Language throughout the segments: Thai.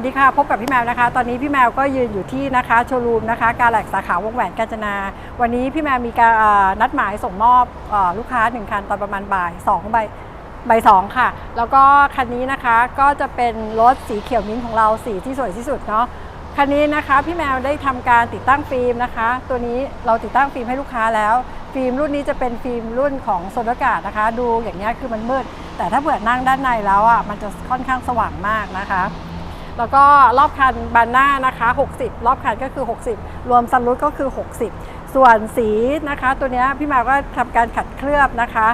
สวัสดีค่ะพบกับพี่แมวนะคะ ตอนนี้พี่แมวก็ยืนอยู่ที่นะคะโชว์รูมนะคะกาแล็กสาขาวงแหวนกาญจนา วันนี้พี่แมวมีการนัดหมายส่งมอบอลูกค้า 1 คันตอนประมาณบ่าย2บ่ายบ่ายสองค่ะ แล้วก็คันนี้นะคะก็จะเป็นรถสีเขียวมิ้นท์ของเราสีที่สวยที่สุดเนาะคันนี้นะคะพี่แมวได้ทำการติดตั้งฟิล์มนะคะ ตัวนี้เราติดตั้งฟิล์มให้ลูกค้าแล้ว ฟิล์มรุ่นนี้จะเป็นฟิล์มรุ่นของโซนอากาศนะคะ ดูอย่างนี้ยคือมันมืด แต่ถ้าเผื่อนั่งด้านในแล้วอะมันจะค่อนข้างสว่างมากนะคะ แล้วก็รอบคันบานหน้านะคะ 60 รอบคันก็คือ 60 รวมซันรูทก็คือ 60 ส่วนสีนะคะ ตัวนี้พี่มาก็ทำการขัดเคลือบนะคะ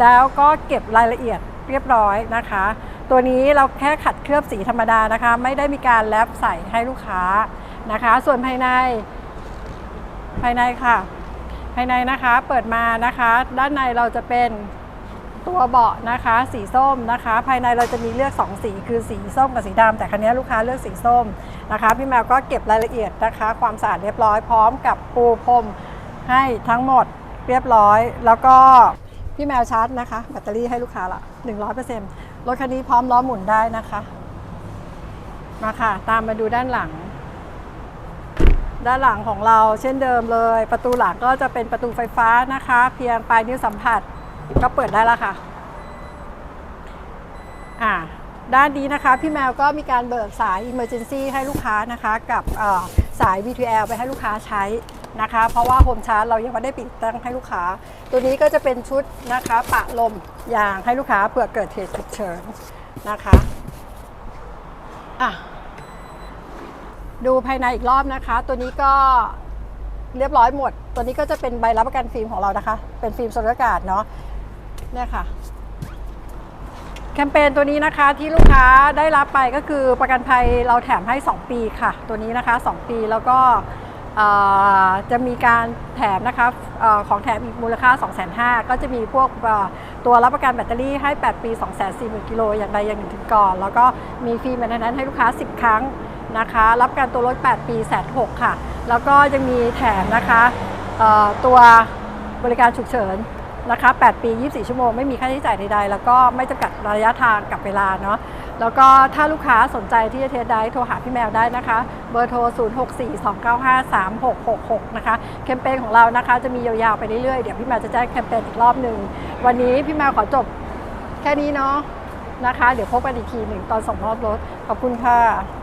แล้วก็เก็บรายละเอียดเรียบร้อยนะคะ ตัวนี้เราแค่ขัดเคลือบสีธรรมดานะคะ ไม่ได้มีการแลบใส่ให้ลูกค้านะคะ ส่วนภายใน ภายในค่ะ ภายในนะคะเปิดมานะคะ ด้านในเราจะเป็น ตัวเบาะนะคะสีส้มนะคะ ภายในเราจะมีเลือก 2 สีคือสีส้มกับสีดำแต่คันนี้ลูกค้าเลือกสีส้มนะคะ พี่แมวก็เก็บรายละเอียดนะคะ ความสะอาดเรียบร้อยพร้อมกับปูพรมให้ทั้งหมดเรียบร้อย แล้วก็พี่แมวชาร์จนะคะ แบตเตอรี่ให้ลูกค้าละ 100%รถคันนี้พร้อมล้อหมุนได้นะคะ มาค่ะ ตามมาดูด้านหลัง ด้านหลังของเราเช่นเดิมเลย ประตูหลังก็จะเป็นประตูไฟฟ้านะคะ เพียงปลายนิ้วสัมผัส ก็เปิดได้แล้วค่ะ อ่า ด้านนี้นะคะพี่แมวก็มีการเบิกสาย Emergency ให้ลูกค้านะคะ กับสาย V2L ไปให้ลูกค้าใช้นะคะ เพราะว่าโฮมชาร์จเรายังไม่ได้ปิดตั้งให้ลูกค้า ตัวนี้ก็จะเป็นชุดนะคะปะลมยางให้ลูกค้าเผื่อเกิดเหตุฉุกเฉินนะคะ อะ ดูภายในอีกรอบนะคะ ตัวนี้ก็เรียบร้อยหมด ตัวนี้ก็จะเป็นใบรับประกันฟิล์มของเรานะคะ เป็นฟิล์มสุญญากาศเนาะ เนี่ยค่ะ แคมเปญตัวนี้นะคะที่ลูกค้าได้รับไปก็คือประกันภัยเราแถมให้ 2 ปีค่ะ ตัวนี้นะคะ 2 ปีแล้วก็จะมีการแถมนะคะอของแถมอีกมูลค่า 2 5 0 0 0ก็จะมีพวกตัวรับประกันแบตเตอรี่ให้ 8 ปี 2 4 0 0 0 0กิโลอย่างใดอย่างหนึ่งถึงก่อน แล้วก็มีฟรีแมนนั้นให้ลูกค้า 10 ครั้งนะคะ รับการตัวรถ 8 ปีแสนหกค่ะ แล้วก็ยังมีแถมนะคะตัวบริการฉุกเฉิน นะคะ 8 ปี 24 ชั่วโมง ไม่มีค่าใช้จ่ายใดๆ แล้วก็ไม่จำกัดระยะทางกับเวลาเนาะ แล้วก็ถ้าลูกค้าสนใจที่จะเทสได้โทรหาพี่แมวได้นะคะ เบอร์โทร 0642953666 นะคะ แคมเปญของเรานะคะจะมียาวๆไปเรื่อยๆ เดี๋ยวพี่แมวจะแจ้งแคมเปญอีกรอบหนึ่ง วันนี้พี่แมวขอจบแค่นี้เนาะนะคะ เดี๋ยวพบกันอีกทีหนึ่งตอนส่งมอบรถ ขอบคุณค่ะ